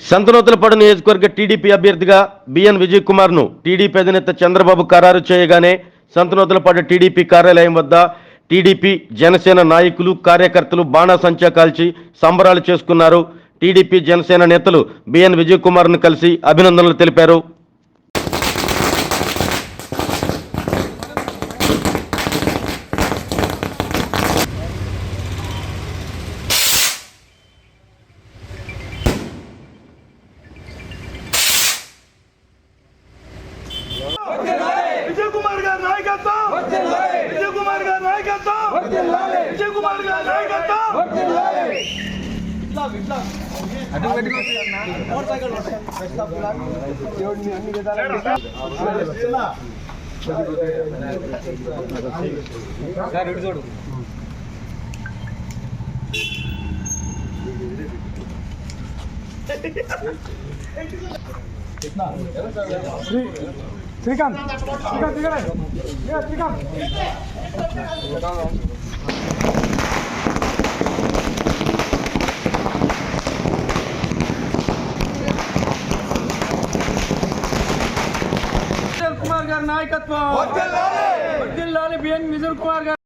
సంతనూతలపాడు నియోజకవర్గ టీడీపీ అభ్యర్థిగా B N Vijay కుమార్ను TDP అధినేత చంద్రబాబు ఖరారు చేయగానే సంతనూతలపాడు టీడీపీ కార్యాలయం వద్ద టీడీపీ జనసేన నాయకులు కార్యకర్తలు బాణాసంచా కాల్చి సంబరాలు చేసుకున్నారు. టీడీపీ జనసేన నేతలు బిఎన్ విజయ్ కుమార్ను కలిసి అభినందనలు తెలిపారు విజయ్ కుమార్ గారి నాయకత్వం విజయ్ కుమార్ గారి నాయకత్వం విజయ్ కుమార్ గారి నాయకత్వం శ్రీకాంత్ శ్రీకాంత్ దిగరే శ్రీకాంత్ విజయ్ కుమార్ గారి నాయకత్వం. వర్ధిల్లాలి బిఎన్ విజయ్ కుమార్ గారు.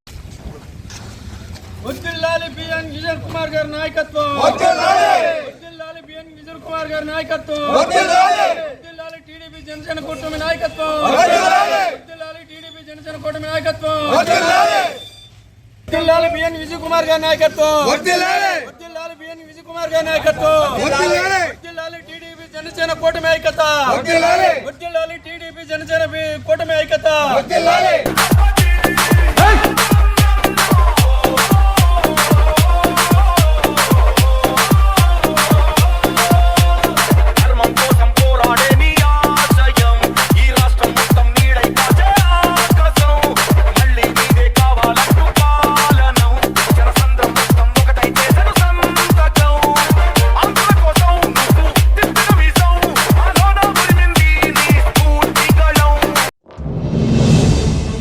వర్ధిల్లాలి బిఎన్ విజయ్ కుమార్ గారి నాయకత్వం. వర్ధిల్లాలి బిఎన్ విజయ్ కుమార్ గారి నాయకత్వం. వర్ధిల్లాలి టీడీపీ జనసేన కూటమి నాయకత్వం. వర్ధిల్లాలి టీడీపీ జనసేన కూటమి నాయకత్వం. వర్ధిల్లాలి బిఎన్ విజయ్ కుమార్ గారి నాయకత్వం. వర్ధిల్లాలి బిఎన్ విజయ్ కుమార్ గారి నాయకత్వం. జనసేన కూటమి ఐక్యత. టీడీపీ జనసేన కూటమి ఐక్యత.